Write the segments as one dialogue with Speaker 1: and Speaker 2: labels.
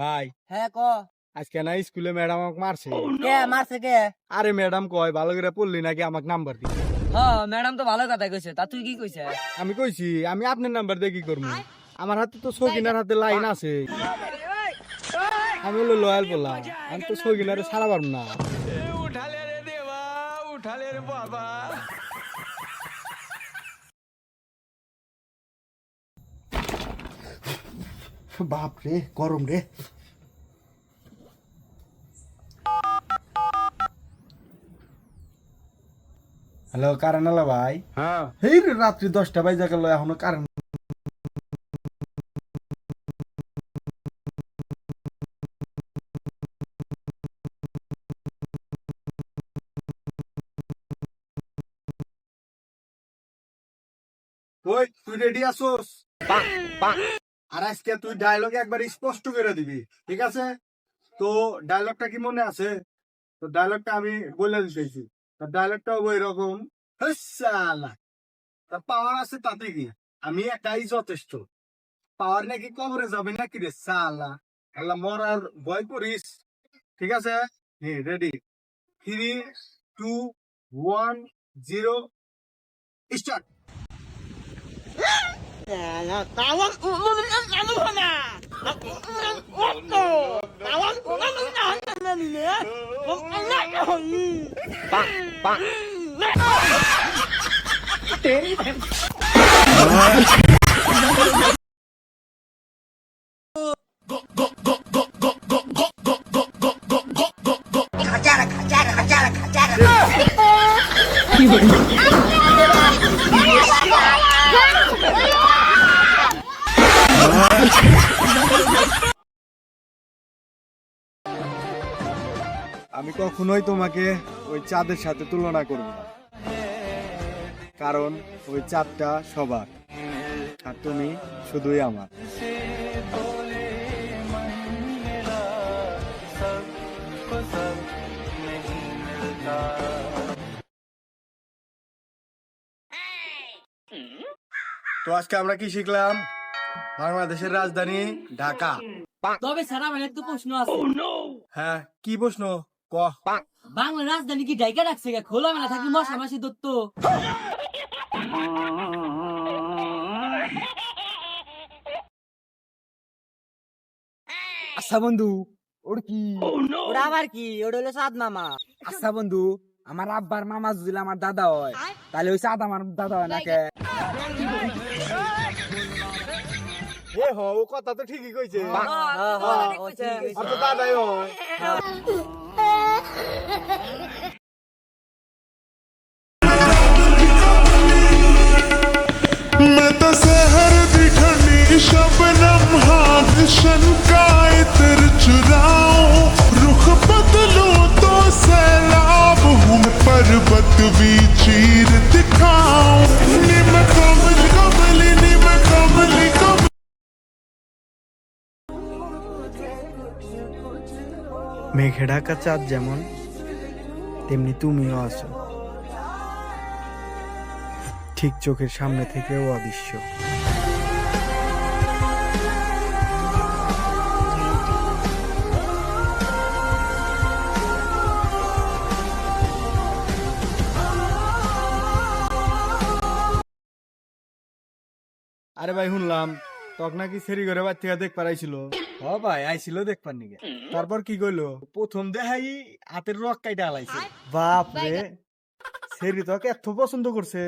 Speaker 1: ভাই।
Speaker 2: হ্যাঁ ক।
Speaker 1: আজকে না স্কুলে ম্যাডাম আমাকে মারছে।
Speaker 2: কে মারছে কে?
Speaker 1: আরে ম্যাডাম কয় ভালো করে পড়লি নাকি আমাকে নাম্বার দি
Speaker 2: হ্যাঁ ম্যাডাম তো ভালো কথা কইছে। তা তুই কি কইছে?
Speaker 1: আমি কইছি আমি আপনার নাম্বার দিয়ে কি করব? আমার হাতে তো সকিনার হাতে লাইন আছে। আমি হলো লয়াল বললাম আমি তো সকিনারে সারা পারব না।
Speaker 3: বাপ রে গরম রে।
Speaker 1: হ্যালো কারণ হলো ভাই?
Speaker 3: হ্যাঁ। এই রাত্রি দশটা বাজে গেল এখনও কারেন্ট ওই তুই রেডি আসোস আর আজকে তুই ডায়লগ একবার স্পষ্ট করে দিবি ঠিক আছে? তো ডায়লগটা কি মনে আছে? তো ডায়লগটা আমি বলে দিতেছি। তো ডায়লগটা ওই রকম হাসালা তার পাওয়ার আছে তাতে কি? আমি একাই যথেষ্ট। পাওয়ার নাকি কবরে যাবে নাকি রে সালা? আল্লাহ মরার ভয় করিস। ঠিক আছে? হ্যাঁ ready three two one zero start bạn.
Speaker 1: Đến আমি কখনোই তোমাকে ওই চাঁদের সাথে তুলনা করব না। কারণ ওই চাঁদটা সবার আর তুমি শুধুই আমার। তো আজকে আমরা কি শিখলাম? বাংলাদেশের রাজধানী ঢাকা।
Speaker 2: তবে স্যার আমার একটু প্রশ্ন আছে।
Speaker 1: হ্যাঁ কি প্রশ্ন? ক।
Speaker 2: বাংলা রাজধানী কি ডাইকা রাখছে খোলা মেলা থাকি মশা মাসি দত্ত।
Speaker 1: আচ্ছা বন্ধু ওর কি?
Speaker 2: ওরা আবার কি? ওটা হলো সাদ মামা।
Speaker 1: আচ্ছা বন্ধু আমার আব্বার মামা যদি আমার দাদা হয় তাহলে ওই সাদ আমার দাদা হয় নাকি? এ হ ও কথা তো ঠিকই কইছে। আর তো দাদাই হয়।
Speaker 4: मैं तो सहर दिखनी शबनम हाथ शनकाए
Speaker 1: মেঘে ঢাকা চাঁদ যেমন, তেমনি তুমিও আছো। ঠিক চোখের সামনে থেকেও অদৃশ্য। আরে ভাই, শুনলাম। তখন নাকি সেরি বাচ্চা দেখ পারাইছিল ভাই আইছিল দেখ পার নিকে। তারপর কি কইলো? প্রথম দেখাই হাতের রক কাইটা আলাইছে বাপ রে। সেরি তোকে এত পছন্দ করছে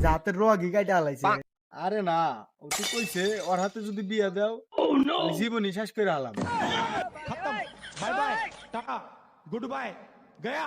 Speaker 1: যে হাতের রগই কাইটা আলাইছে আরে না ও তো কইছে ওর হাতে যদি বিয়া দাও oh, জীবনী শেষ করে আলাম
Speaker 5: খতম। Bye bye goodbye. গয়া।